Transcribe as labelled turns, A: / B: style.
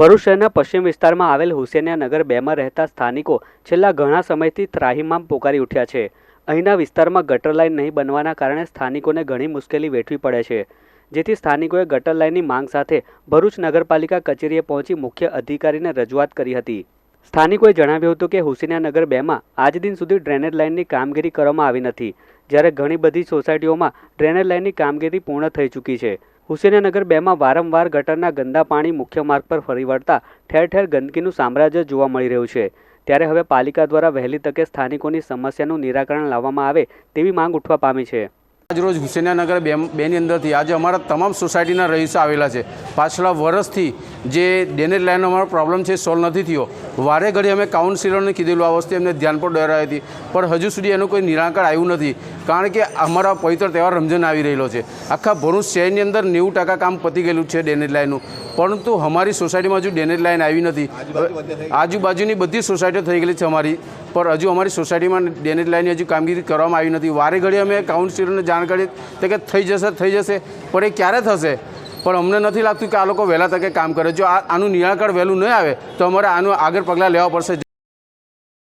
A: ભરૂચ શહેરના પશ્ચિમ વિસ્તારમાં આવેલ હુસેનિયા નગર બેમાં રહેતા સ્થાનિકો છેલ્લા ઘણા સમયથી ત્રાહિમામ પોકારી ઉઠ્યા છે. અહીંના વિસ્તારમાં ગટર લાઇન નહીં બનવાના કારણે સ્થાનિકોને ઘણી મુશ્કેલી વેઠવી પડે છે. જેથી સ્થાનિકોએ ગટર લાઇનની માંગ સાથે ભરૂચ નગરપાલિકા કચેરીએ પહોંચી મુખ્ય અધિકારીને રજૂઆત કરી હતી. સ્થાનિકોએ જણાવ્યું હતું કે હુસેનિયા નગર બેમાં આજ દિન સુધી ડ્રેનેજ લાઇનની કામગીરી કરવામાં આવી નથી, જ્યારે ઘણી બધી સોસાયટીઓમાં ડ્રેનેજ લાઇનની કામગીરી પૂર્ણ થઈ ચૂકી છે. હુસેનિયાનગર બેમાં વારંવાર ગટરના ગંદા પાણી મુખ્ય માર્ગ પર ફરી વળતા ઠેર ઠેર ગંદકીનું સામ્રાજ્ય જોવા મળી રહ્યું છે. ત્યારે હવે પાલિકા દ્વારા વહેલી તકે સ્થાનિકોની સમસ્યાનું નિરાકરણ લાવવામાં આવે તેવી માંગ ઉઠવા પામી છે.
B: આજરોજ હુસેનિયાનગર બે બેની અંદરથી આજે અમારા તમામ સોસાયટીના રહીશો આવેલા છે. પાછલા વર્ષથી જે ડેનેજ લાઇનનો અમારો પ્રોબ્લેમ છે સોલ્વ નથી થયો. વારે ઘડી અમે કાઉન્સિલરને કીધેલું આ વસ્તુ એમને ધ્યાન પર દોરાવી હતી. પણ હજુ સુધી એનું કોઈ નિરાકરણ આવ્યું નથી કારણ કે અમારા પવિત્ર તહેવાર રમઝાન આવી રહેલો છે. આખા ભરૂચ શહેરની અંદર નેવું ટકા કામ પતી ગયેલું છે ડેનેજ લાઇનનું પરંતુ અમારી સોસાયટીમાં હજુ ડેનેજ લાઇન આવી નથી. આજુબાજુની બધી સોસાયટીઓ થઈ ગયેલી છે અમારી. પણ હજુ અમારી સોસાયટીમાં ડેનેજ લાઇનની હજુ કામગીરી કરવામાં આવી નથી. વારે ઘડી અમે કાઉન્સિલરને જાણ કરી તો કે થઈ જશે થઈ જશે, પણ એ ક્યારે થશે? પણ અમને નથી લાગતું કે આ લોકો વહેલા તકે કામ કરે. જો આનું નિરાકરણ વહેલું નહીં આવે, તો અમારે આનું આગળ પગલાં લેવા પડશે.